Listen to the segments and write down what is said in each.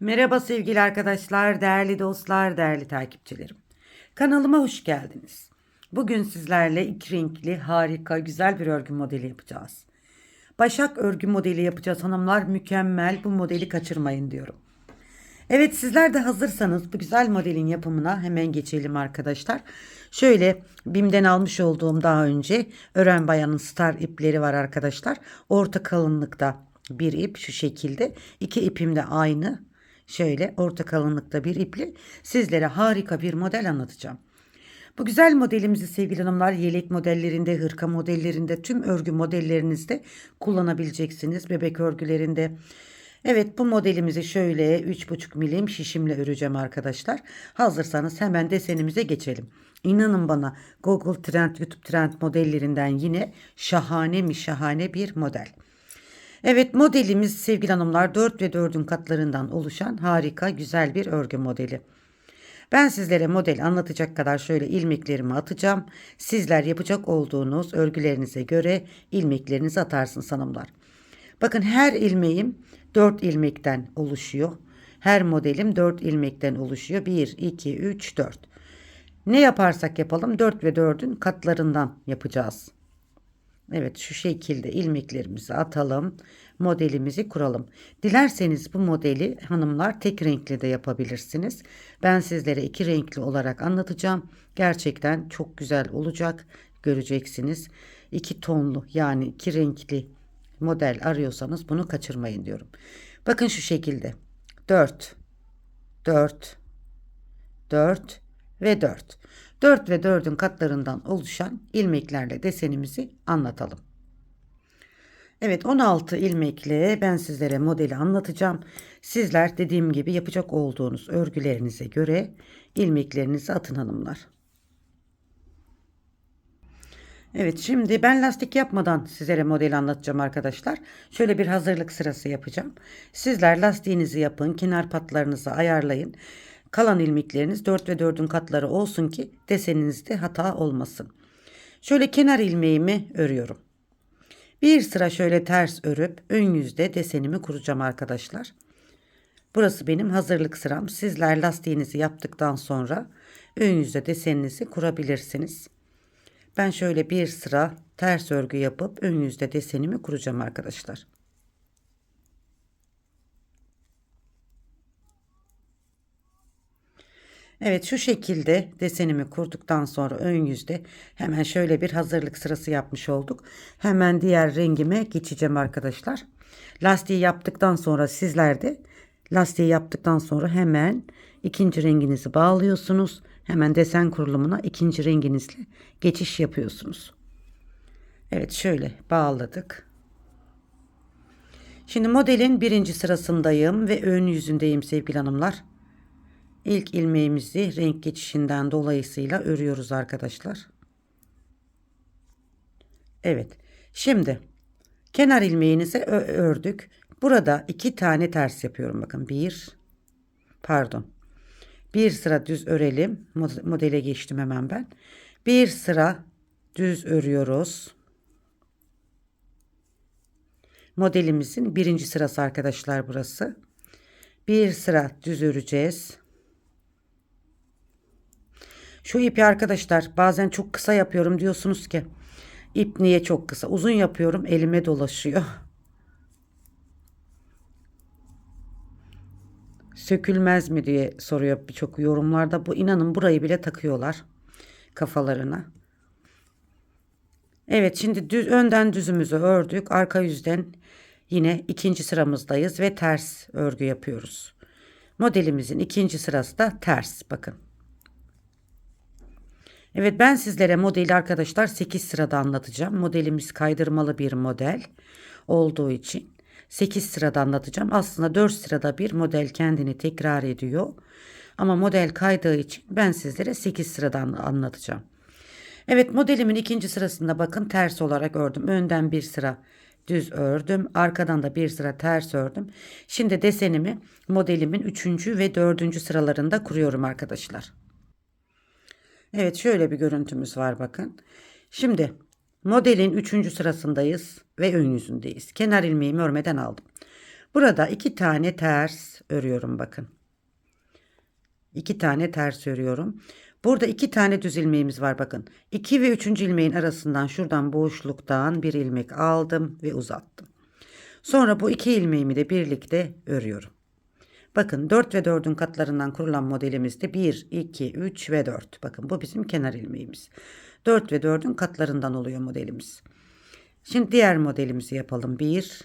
Merhaba sevgili arkadaşlar, değerli dostlar, değerli takipçilerim. Kanalıma hoş geldiniz. Bugün sizlerle iki renkli, harika, güzel bir örgü modeli yapacağız. Başak örgü modeli yapacağız hanımlar. Mükemmel. Bu modeli kaçırmayın diyorum. Evet sizler de hazırsanız bu güzel modelin yapımına hemen geçelim arkadaşlar. Şöyle BİM'den almış olduğum daha önce Ören Bayan'ın star ipleri var arkadaşlar. Orta kalınlıkta bir ip şu şekilde. İki ipim de aynı. Şöyle orta kalınlıkta bir iple sizlere harika bir model anlatacağım. Bu güzel modelimizi sevgili hanımlar yelek modellerinde, hırka modellerinde, tüm örgü modellerinizde kullanabileceksiniz. Bebek örgülerinde. Evet bu modelimizi şöyle 3,5 milim şişimle öreceğim arkadaşlar. Hazırsanız hemen desenimize geçelim. İnanın bana Google Trend, YouTube Trend modellerinden yine şahane mi şahane bir model. Evet modelimiz sevgili hanımlar 4 ve 4'ün katlarından oluşan harika güzel bir örgü modeli. Ben sizlere model anlatacak kadar şöyle ilmeklerimi atacağım. Sizler yapacak olduğunuz örgülerinize göre ilmeklerinizi atarsınız hanımlar. Bakın her ilmeğim 4 ilmekten oluşuyor. Her modelim 4 ilmekten oluşuyor. 1, 2, 3, 4. Ne yaparsak yapalım 4 ve 4'ün katlarından yapacağız. Evet şu şekilde ilmeklerimizi atalım. Modelimizi kuralım. Dilerseniz bu modeli hanımlar tek renkli de yapabilirsiniz. Ben sizlere iki renkli olarak anlatacağım. Gerçekten çok güzel olacak. Göreceksiniz. İki tonlu yani iki renkli model arıyorsanız bunu kaçırmayın diyorum. Bakın şu şekilde. 4 4 4 ve 4. 4 ve 4'ün katlarından oluşan ilmeklerle desenimizi anlatalım. Evet 16 ilmekle ben sizlere modeli anlatacağım. Sizler dediğim gibi yapacak olduğunuz örgülerinize göre ilmeklerinizi atın hanımlar. Evet şimdi ben lastik yapmadan sizlere modeli anlatacağım arkadaşlar. Şöyle bir hazırlık sırası yapacağım. Sizler lastiğinizi yapın, kenar patlarınızı ayarlayın. Kalan ilmekleriniz 4 ve 4'ün katları olsun ki deseninizde hata olmasın. Şöyle kenar ilmeğimi örüyorum. Bir sıra şöyle ters örüp ön yüzde desenimi kuracağım arkadaşlar. Burası benim hazırlık sıram. Sizler lastiğinizi yaptıktan sonra ön yüzde deseninizi kurabilirsiniz. Ben şöyle bir sıra ters örgü yapıp ön yüzde desenimi kuracağım arkadaşlar. Evet şu şekilde desenimi kurduktan sonra ön yüzde hemen şöyle bir hazırlık sırası yapmış olduk. Hemen diğer rengime geçeceğim arkadaşlar. Lastiği yaptıktan sonra sizler de lastiği yaptıktan sonra hemen ikinci renginizi bağlıyorsunuz. Hemen desen kurulumuna ikinci renginizle geçiş yapıyorsunuz. Evet şöyle bağladık. Şimdi modelin birinci sırasındayım ve ön yüzündeyim sevgili hanımlar. İlk ilmeğimizi renk geçişinden dolayısıyla örüyoruz arkadaşlar. Evet. Şimdi kenar ilmeğinizi ördük. Burada iki tane ters yapıyorum. Bakın bir pardon. Bir sıra düz örelim. Modele geçtim hemen ben. Bir sıra düz örüyoruz. Modelimizin birinci sırası arkadaşlar burası. Bir sıra düz öreceğiz. Şu ipi arkadaşlar bazen çok kısa yapıyorum diyorsunuz ki ip niye çok kısa? Uzun yapıyorum elime dolaşıyor. Sökülmez mi diye soruyor birçok yorumlarda. Bu inanın burayı bile takıyorlar kafalarına. Evet şimdi düz, önden düzümüzü ördük. Arka yüzden yine ikinci sıramızdayız ve ters örgü yapıyoruz. Modelimizin ikinci sırası da ters bakın. Evet ben sizlere modeli arkadaşlar 8 sırada anlatacağım. Modelimiz kaydırmalı bir model olduğu için 8 sırada anlatacağım. Aslında 4 sırada bir model kendini tekrar ediyor. Ama model kaydığı için ben sizlere 8 sırada anlatacağım. Evet modelimin ikinci sırasında bakın ters olarak ördüm. Önden bir sıra düz ördüm. Arkadan da bir sıra ters ördüm. Şimdi desenimi modelimin 3. ve 4. sıralarında kuruyorum arkadaşlar. Evet şöyle bir görüntümüz var bakın. Şimdi modelin 3. sırasındayız ve ön yüzündeyiz. Kenar ilmeğimi örmeden aldım. Burada iki tane ters örüyorum bakın. İki tane ters örüyorum. Burada iki tane düz ilmeğimiz var bakın. 2 ve 3. ilmeğin arasından şuradan boşluktan bir ilmek aldım ve uzattım. Sonra bu iki ilmeğimi de birlikte örüyorum. Bakın 4 ve 4'ün katlarından kurulan modelimizde 1, 2, 3 ve 4. Bakın bu bizim kenar ilmeğimiz. 4 ve 4'ün katlarından oluyor modelimiz. Şimdi diğer modelimizi yapalım. 1,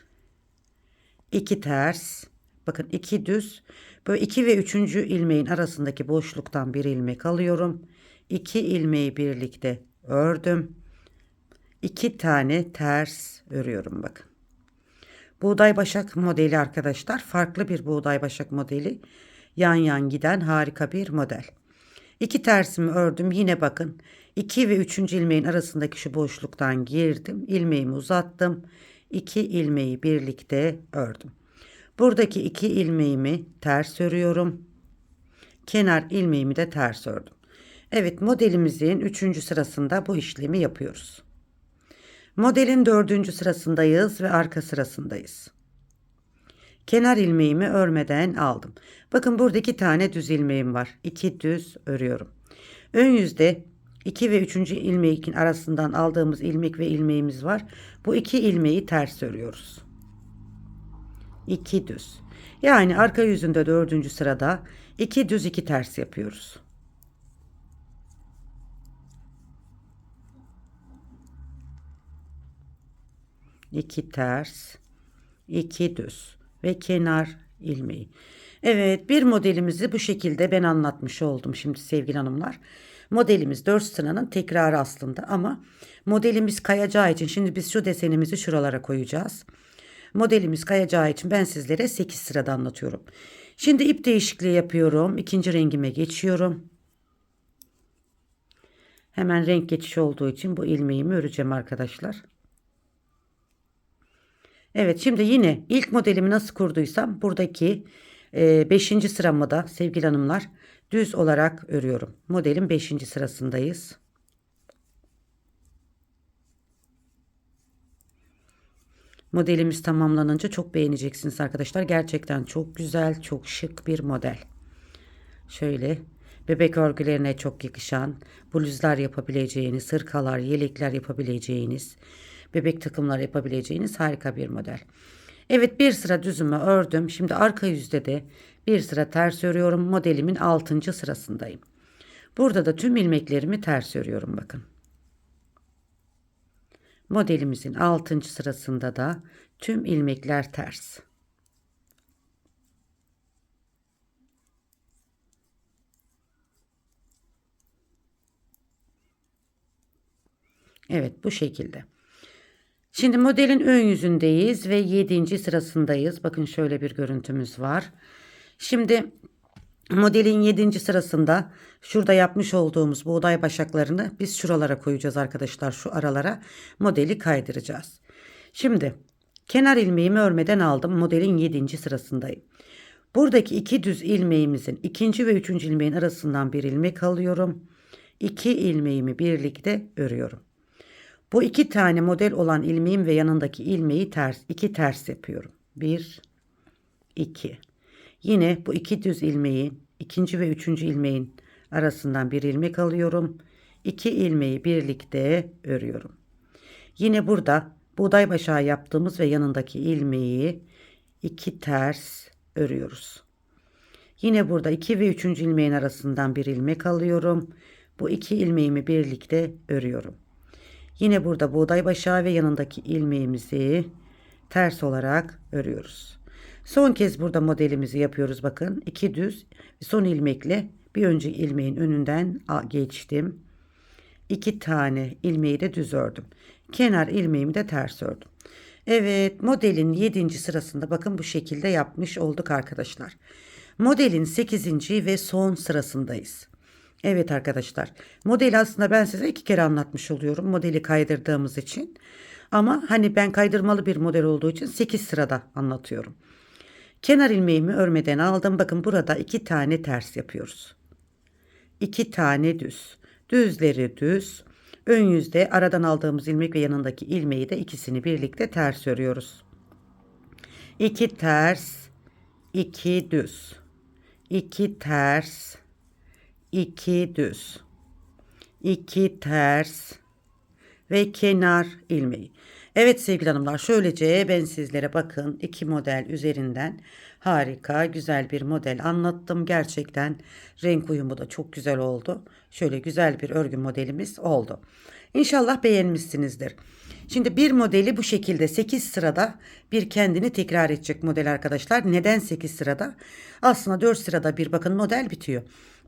2 ters. Bakın 2 düz. Böyle 2 ve 3. ilmeğin arasındaki boşluktan bir ilmek alıyorum. 2 ilmeği birlikte ördüm. 2 tane ters örüyorum bakın. Buğday başak modeli arkadaşlar. Farklı bir buğday başak modeli. Yan yan giden harika bir model. İki tersimi ördüm. Yine bakın 2 ve 3. ilmeğin arasındaki şu boşluktan girdim. ilmeğimi uzattım. 2 ilmeği birlikte ördüm. Buradaki iki ilmeğimi ters örüyorum. Kenar ilmeğimi de ters ördüm. Evet modelimizin 3. sırasında bu işlemi yapıyoruz. Modelin 4. sırasındayız ve arka sırasındayız. Kenar ilmeğimi örmeden aldım. Bakın burada iki tane düz ilmeğim var. İki düz örüyorum. Ön yüzde 2 ve 3. ilmeğin arasından aldığımız ilmek ve ilmeğimiz var. Bu iki ilmeği ters örüyoruz. 2 düz. Yani arka yüzünde 4. sırada 2 düz 2 ters yapıyoruz. İki ters, iki düz ve kenar ilmeği. Evet bir modelimizi bu şekilde ben anlatmış oldum şimdi sevgili hanımlar. Modelimiz 4 sıranın tekrarı aslında ama modelimiz kayacağı için şimdi biz şu desenimizi şuralara koyacağız. Modelimiz kayacağı için ben sizlere 8 sırada anlatıyorum. Şimdi ip değişikliği yapıyorum. İkinci rengime geçiyorum. Hemen renk geçişi olduğu için bu ilmeğimi öreceğim arkadaşlar. Evet şimdi yine ilk modelimi nasıl kurduysam buradaki 5. E, sıramı da sevgili hanımlar düz olarak örüyorum. Modelin 5. sırasındayız. Modelimiz tamamlanınca çok beğeneceksiniz arkadaşlar. Gerçekten çok güzel, çok şık bir model. Şöyle bebek örgülerine çok yakışan bluzlar yapabileceğiniz, hırkalar, yelekler yapabileceğiniz, bebek takımlar yapabileceğiniz harika bir model. Evet bir sıra düzümü ördüm. Şimdi arka yüzde de bir sıra ters örüyorum. Modelimin 6. sırasındayım. Burada da tüm ilmeklerimi ters örüyorum bakın. Modelimizin 6. sırasında da tüm ilmekler ters. Evet bu şekilde. Şimdi modelin ön yüzündeyiz ve 7. sırasındayız. Bakın şöyle bir görüntümüz var. Şimdi Modelin 7. sırasında şurada yapmış olduğumuz buğday başaklarını biz şuralara koyacağız arkadaşlar. Şu aralara modeli kaydıracağız. Şimdi kenar ilmeğimi örmeden aldım. Modelin 7. sırasındayım. Buradaki iki düz ilmeğimizin ikinci ve üçüncü ilmeğin arasından bir ilmek alıyorum. İki ilmeğimi birlikte örüyorum. Bu iki tane model olan ilmeğim ve yanındaki ilmeği ters, iki ters yapıyorum. Bir, iki. Yine bu iki düz ilmeğin ikinci ve üçüncü ilmeğin arasından bir ilmek alıyorum. İki ilmeği birlikte örüyorum. Yine burada buğday başağı yaptığımız ve yanındaki ilmeği iki ters örüyoruz. Yine burada iki ve üçüncü ilmeğin arasından bir ilmek alıyorum. Bu iki ilmeğimi birlikte örüyorum. Yine burada buğday başağı ve yanındaki ilmeğimizi ters olarak örüyoruz. Son kez burada modelimizi yapıyoruz bakın. iki düz son ilmekle bir önceki ilmeğin önünden geçtim. İki tane ilmeği de düz ördüm. Kenar ilmeğimi de ters ördüm. Evet modelin 7. sırasında bakın bu şekilde yapmış olduk arkadaşlar. Modelin 8. ve son sırasındayız. Evet arkadaşlar modeli aslında ben size iki kere anlatmış oluyorum modeli kaydırdığımız için. Ama hani ben kaydırmalı bir model olduğu için 8 sırada anlatıyorum. Kenar ilmeğimi örmeden aldım. Bakın burada iki tane ters yapıyoruz. İki tane düz. Düzleri düz. Ön yüzde aradan aldığımız ilmek ve yanındaki ilmeği de ikisini birlikte ters örüyoruz. 2 ters, 2 düz. 2 ters, 2 düz. 2 ters ve kenar ilmeği. Evet sevgili hanımlar şöylece ben sizlere bakın iki model üzerinden harika güzel bir model anlattım. Gerçekten renk uyumu da çok güzel oldu. Şöyle güzel bir örgü modelimiz oldu. İnşallah beğenmişsinizdir. Şimdi bir modeli bu şekilde 8 sırada bir kendini tekrar edecek model arkadaşlar. Neden 8 sırada? Aslında 4 sırada bir bakın model bitiyor.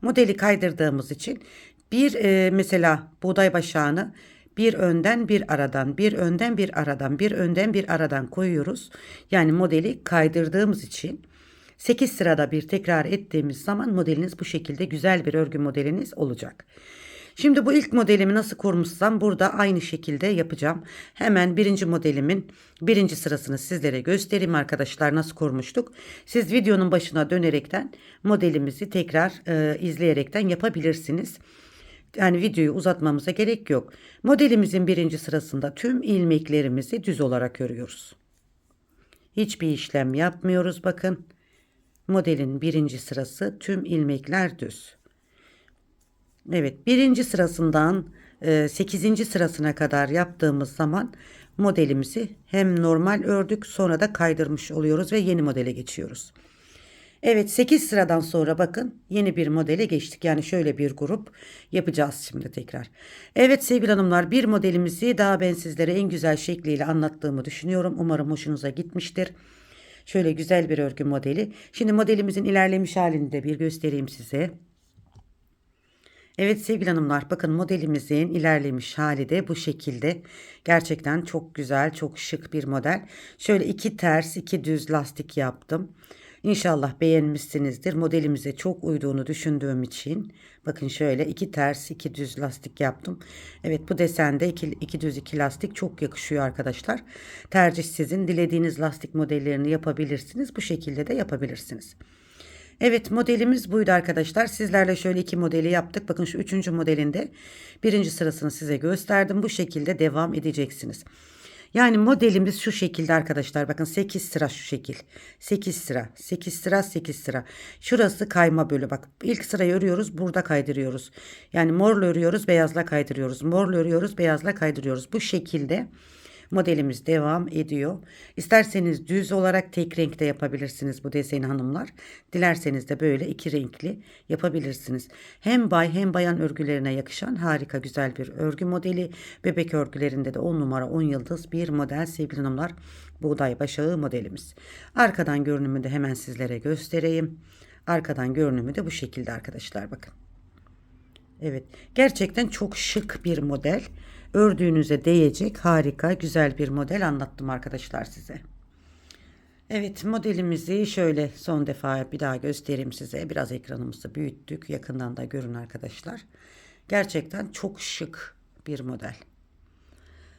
Modeli kaydırdığımız için bir e, mesela buğday başağını bir önden bir aradan, bir önden bir aradan, bir önden bir aradan koyuyoruz. Yani modeli kaydırdığımız için 8 sırada bir tekrar ettiğimiz zaman modeliniz bu şekilde güzel bir örgü modeliniz olacak. Şimdi bu ilk modelimi nasıl kurmuşsam burada aynı şekilde yapacağım. Hemen birinci modelimin birinci sırasını sizlere göstereyim arkadaşlar nasıl kurmuştuk. Siz videonun başına dönerekten modelimizi tekrar e, izleyerekten yapabilirsiniz. Yani videoyu uzatmamıza gerek yok. Modelimizin birinci sırasında tüm ilmeklerimizi düz olarak örüyoruz. Hiçbir işlem yapmıyoruz bakın. Modelin birinci sırası tüm ilmekler düz. Evet birinci sırasından e, sekizinci sırasına kadar yaptığımız zaman modelimizi hem normal ördük sonra da kaydırmış oluyoruz ve yeni modele geçiyoruz. Evet 8 sıradan sonra bakın yeni bir modele geçtik. Yani şöyle bir grup yapacağız şimdi tekrar. Evet sevgili hanımlar bir modelimizi daha ben sizlere en güzel şekliyle anlattığımı düşünüyorum. Umarım hoşunuza gitmiştir. Şöyle güzel bir örgü modeli. Şimdi modelimizin ilerlemiş halini de bir göstereyim size. Evet sevgili hanımlar bakın modelimizin ilerlemiş hali de bu şekilde. Gerçekten çok güzel çok şık bir model. Şöyle iki ters iki düz lastik yaptım. İnşallah beğenmişsinizdir. Modelimize çok uyduğunu düşündüğüm için. Bakın şöyle iki ters iki düz lastik yaptım. Evet bu desende iki, iki düz iki lastik çok yakışıyor arkadaşlar. Tercih sizin. Dilediğiniz lastik modellerini yapabilirsiniz. Bu şekilde de yapabilirsiniz. Evet modelimiz buydu arkadaşlar. Sizlerle şöyle iki modeli yaptık. Bakın şu üçüncü modelinde birinci sırasını size gösterdim. Bu şekilde devam edeceksiniz. Yani modelimiz şu şekilde arkadaşlar. Bakın 8 sıra şu şekil. 8 sıra. 8 sıra 8 sıra. Şurası kayma bölü. Bak ilk sırayı örüyoruz. Burada kaydırıyoruz. Yani morla örüyoruz. Beyazla kaydırıyoruz. Morla örüyoruz. Beyazla kaydırıyoruz. Bu şekilde modelimiz devam ediyor. İsterseniz düz olarak tek renkte yapabilirsiniz bu deseni hanımlar. Dilerseniz de böyle iki renkli yapabilirsiniz. Hem bay hem bayan örgülerine yakışan harika güzel bir örgü modeli. Bebek örgülerinde de 10 numara 10 yıldız bir model sevgili hanımlar. Buğday başağı modelimiz. Arkadan görünümü de hemen sizlere göstereyim. Arkadan görünümü de bu şekilde arkadaşlar bakın. Evet gerçekten çok şık bir model ördüğünüze değecek harika güzel bir model anlattım arkadaşlar size. Evet modelimizi şöyle son defa bir daha göstereyim size. Biraz ekranımızı büyüttük. Yakından da görün arkadaşlar. Gerçekten çok şık bir model.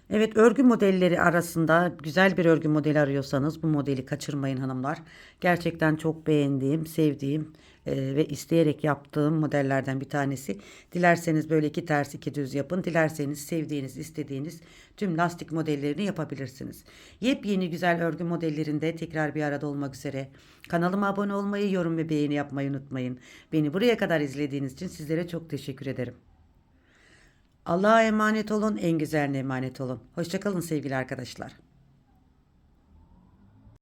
Evet örgü modelleri arasında güzel bir örgü modeli arıyorsanız bu modeli kaçırmayın hanımlar. Gerçekten çok beğendiğim, sevdiğim e, ve isteyerek yaptığım modellerden bir tanesi. Dilerseniz böyle iki ters iki düz yapın. Dilerseniz sevdiğiniz, istediğiniz tüm lastik modellerini yapabilirsiniz. Yepyeni güzel örgü modellerinde tekrar bir arada olmak üzere. Kanalıma abone olmayı, yorum ve beğeni yapmayı unutmayın. Beni buraya kadar izlediğiniz için sizlere çok teşekkür ederim. Allah'a emanet olun, en güzeline emanet olun. Hoşçakalın sevgili arkadaşlar.